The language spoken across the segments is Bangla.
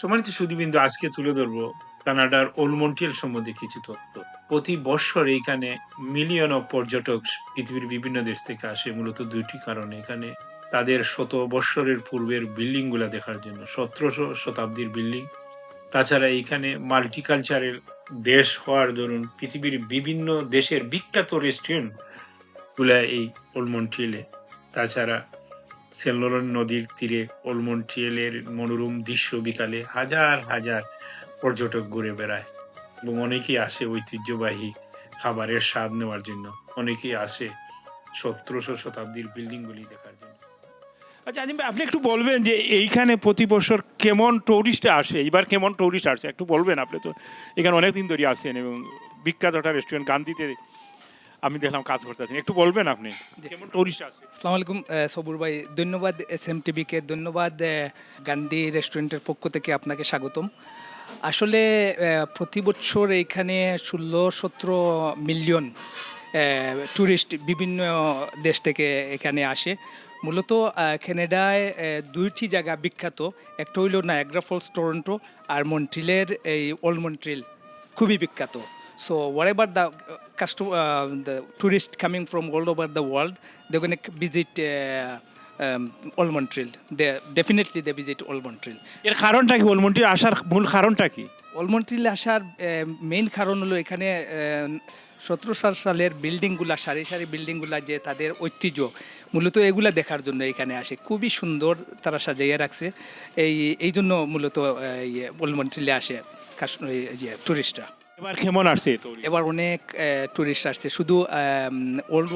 সম্মানিত সুদীবিন্দু, আজকে তুলে ধরবো কানাডার ওলমন্টিয়াল সম্বন্ধে কিছু তথ্য। প্রতি বৎসর এইখানে মিলিয়ন অফ পর্যটক পৃথিবীর বিভিন্ন দেশ থেকে আসে, মূলত দুইটি কারণে। এখানে তাদের শত বৎসরের পূর্বের বিল্ডিংগুলা দেখার জন্য, সতেরোশো শতাব্দীর বিল্ডিং তাছাড়া এখানে মাল্টিকালচারের দেশ হওয়ার দরুন পৃথিবীর বিভিন্ন দেশের বিখ্যাত রেস্টুরেন্টগুলা এই ওলমন্টিয়েলে তাছাড়া সেলনরন নদীর তীরে ওলমন্টিয়েলের মনোরম দৃশ্য বিকালে হাজার হাজার পর্যটক ঘুরে বেড়ায় এবং অনেকেই আসে ঐতিহ্যবাহী খাবারের স্বাদ নেওয়ার জন্য। অনেকেই আসে সতেরোশো শতাব্দীর বিল্ডিংগুলি দেখার জন্য। আচ্ছা আজিম আপনি একটু বলবেন যে এইখানে প্রতি বছর কেমন টুরিস্ট আসে? এবার কেমন টুরিস্ট আসে? একটু বলবেন আপনি তো। এখানে অনেক দিন ধরে আসেন এবং বিখ্যাত একটা রেস্টুরেন্ট গান্ধীতে আমি দেখলাম কাজ করতে আছেন একটু বলবেন আপনি কেমন টুরিস্ট আসে? আসসালামু আলাইকুম সবুর ভাই ধন্যবাদ এস এম টিভিকে ধন্যবাদ গান্ধী রেস্টুরেন্টের পক্ষ থেকে আপনাকে স্বাগতম। আসলে প্রতি বছর এইখানে ষোলো সতেরো মিলিয়ন ট্যুরিস্ট বিভিন্ন দেশ থেকে এখানে আসে। মূলত কেনেডায় দুইটি জায়গা বিখ্যাত। একটা হইল না ফলস টরন্টো আর মন্ট্রিলের এই ওল্ড মন্ট্রিল খুবই বিখ্যাত। So wherever the custom tourist coming from all over the world they gone visit old Montreal they definitely they visit old Montreal এর কারণটা কি? ওল্ড মন্ট্রিল আসার মূল কারণটা কি? Montreal আসার মেইন কারণ হলো এখানে সতেরো সালের বিল্ডিংগুলা সারি সারি বিল্ডিংগুলা যে তাদের ঐতিহ্য মূলত এগুলা দেখার জন্য এখানে আসে। খুবই সুন্দর তারা সাজাইয়া রাখছে। এই এই জন্য মূলত ওল্ড মন্ট্রিলে আসে টুরিস্টরা এবার কেমন আসছে এবার অনেক ট্যুরিস্ট আসছে। শুধু all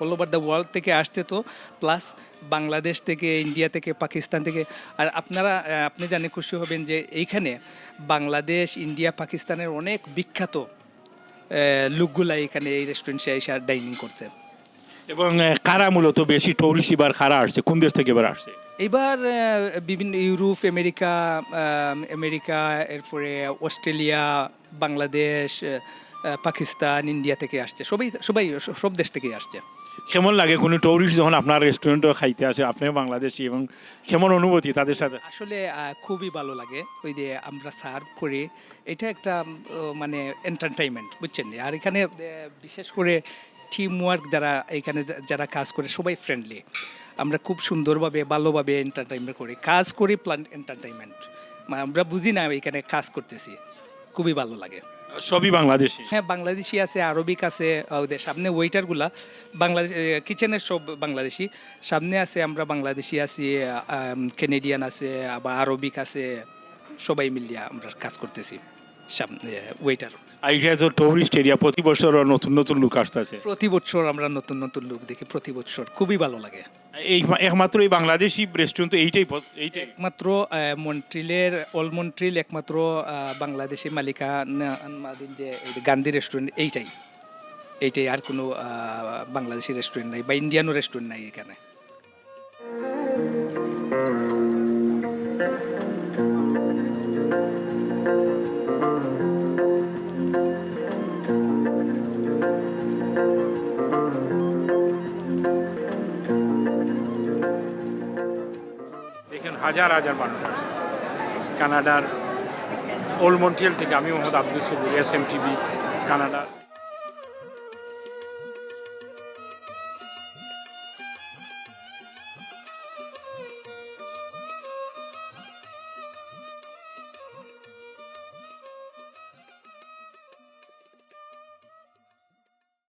all over the world থেকে আসতে তো প্লাস বাংলাদেশ থেকে ইন্ডিয়া থেকে পাকিস্তান থেকে। আর আপনারা আপনি জানে খুশি হবেন যে এইখানে বাংলাদেশ ইন্ডিয়া পাকিস্তানের অনেক বিখ্যাত লোকগুলা এখানে এই রেস্টুরেন্টে এসে ডাইনিং করছে। এবং কারা মূলত বেশি টুরিস্ট এবার কারা আসছে কোন দেশ থেকে এবার আসছে? এবার বিভিন্ন ইউরোপ আমেরিকা আমেরিকা এরপরে অস্ট্রেলিয়া বাংলাদেশ পাকিস্তান ইন্ডিয়া থেকে আসছে। সবাই সবাই সব দেশ থেকেই আসছে। কেমন লাগে কোনো টুরিস্ট যখন আপনার রেস্টুরেন্টে খাইতে আসে? আপনিও বাংলাদেশি এবং কেমন অনুভূতি তাদের সাথে? আসলে খুবই ভালো লাগে। ওই যে আমরা সার্ভ করি, এটা একটা মানে এন্টারটেনমেন্ট বুঝছেন? আর এখানে বিশেষ করে টিম ওয়ার্ক যারা এখানে যারা কাজ করে, সবাই ফ্রেন্ডলি আমরা খুব সুন্দরভাবে, ভালোভাবে এন্টারটেনমেন্ট করি। কাজ করি প্লান এন্টারটেনমেন্ট মানে আমরা বুঝি না এখানে কাজ করতেছি। খুবই ভালো লাগে। সবই বাংলাদেশি? হ্যাঁ বাংলাদেশি আছে আরবিক আছে ওদের সামনে ওয়েটারগুলা বাংলাদেশ কিচেনের সব বাংলাদেশি। সামনে আছে আমরা বাংলাদেশি আছি কেনেডিয়ান আছে আবার আরবিক আছে সবাই মিলিয়ে আমরা কাজ করতেছি। ওয়েটার তো টুরিস্ট এরিয়া প্রতি বছর নতুন নতুন লোক আসতেছে। প্রতি বছর আমরা নতুন নতুন লোক দেখি প্রতি বছর। খুবই ভালো লাগে। এই একমাত্র এই বাংলাদেশি রেস্টুরেন্ট তো এইটাই এইটাই। একমাত্র মন্ট্রিলের অল মন্ট্রিল একমাত্র বাংলাদেশি মালিকা না- মালিক যে গান্ধী রেস্টুরেন্ট এইটাই। এইটাই আর কোনো বাংলাদেশি রেস্টুরেন্ট নাই বা ইন্ডিয়ানও রেস্টুরেন্ট নাই এখানে। হাজার হাজার মানুষ কানাডার কানাডার মন্ট্রিয়াল থেকে আমি Mohammad Abdul Sabur S M TV Canada